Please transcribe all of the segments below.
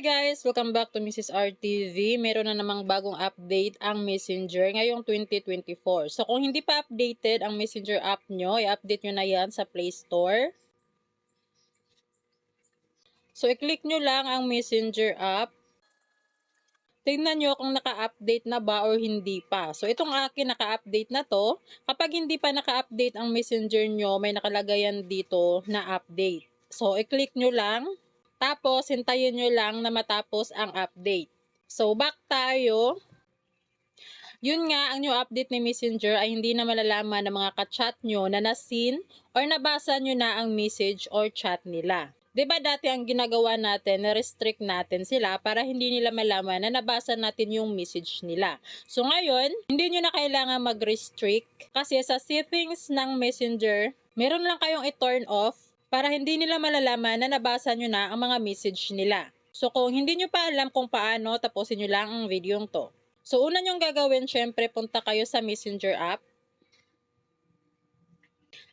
Guys! Welcome back to Mrs. RTV. Meron na namang bagong update ang Messenger ngayong 2024. So kung hindi pa updated ang Messenger app nyo, i-update nyo na yan sa Play Store. So i-click nyo lang ang Messenger app. Tingnan nyo kung naka-update na ba or hindi pa. So itong akin naka-update na to. Kapag hindi pa naka-update ang Messenger nyo, may nakalagayan dito na update. So i-click nyo lang. Tapos, hintayin nyo lang na matapos ang update. So, back tayo. Yun nga, ang new update ni Messenger ay hindi na malalaman ng mga kachat nyo na nasin or nabasa nyo na ang message or chat nila. ba dati ang ginagawa natin, na-restrict natin sila para hindi nila malaman na nabasa natin yung message nila. So ngayon, hindi nyo na kailangan mag-restrict kasi sa settings ng Messenger, meron lang kayong i-turn off para hindi nila malalaman na nabasa nyo na ang mga message nila. So kung hindi nyo pa alam kung paano, tapusin nyo lang ang video to. So una nyong gagawin, syempre punta kayo sa Messenger app.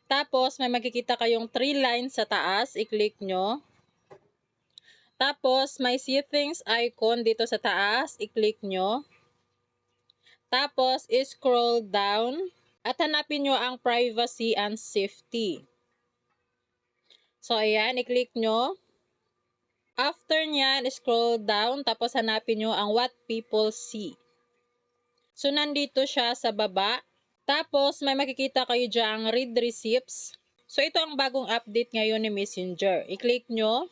Tapos may makikita kayong 3 lines sa taas, i-click nyo. Tapos may settings icon dito sa taas, i-click nyo. Tapos scroll down at hanapin nyo ang privacy and safety. So, ayan, i-click nyo. After nyan, scroll down, tapos hanapin nyo ang what people see. So, nandito siya sa baba. Tapos, may makikita kayo dyan read receipts. So, ito ang bagong update ngayon ni Messenger. I-click nyo.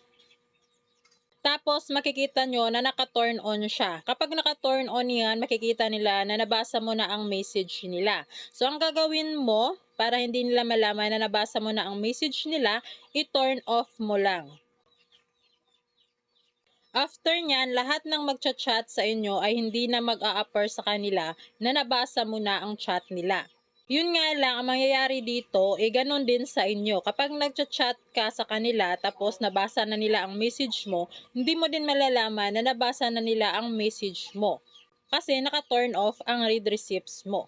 Tapos, makikita nyo na naka-turn on siya. Kapag naka-turn on yan, makikita nila na nabasa mo na ang message nila. So, ang gagawin mo, para hindi nila malaman na nabasa mo na ang message nila, i-turn off mo lang. After nyan, lahat ng magchat-chat sa inyo ay hindi na mag-a-upper sa kanila na nabasa mo na ang chat nila. Yun nga lang, ang mangyayari dito, eh ganun din sa inyo. Kapag nagchat-chat ka sa kanila, tapos nabasa na nila ang message mo, hindi mo din malalaman na nabasa na nila ang message mo. Kasi naka-turn off ang read receipts mo.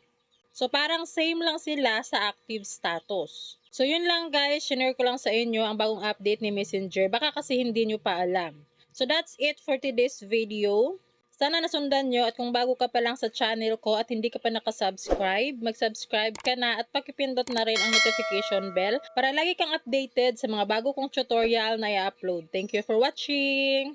So, parang same lang sila sa active status. So, yun lang guys. Share ko lang sa inyo ang bagong update ni Messenger. Baka kasi hindi nyo pa alam. So, that's it for today's video. Sana nasundan nyo at kung bago ka pa lang sa channel ko at hindi ka pa nakasubscribe, mag-subscribe ka na at pakipindot na rin ang notification bell para lagi kang updated sa mga bago kong tutorial na i-upload. Thank you for watching!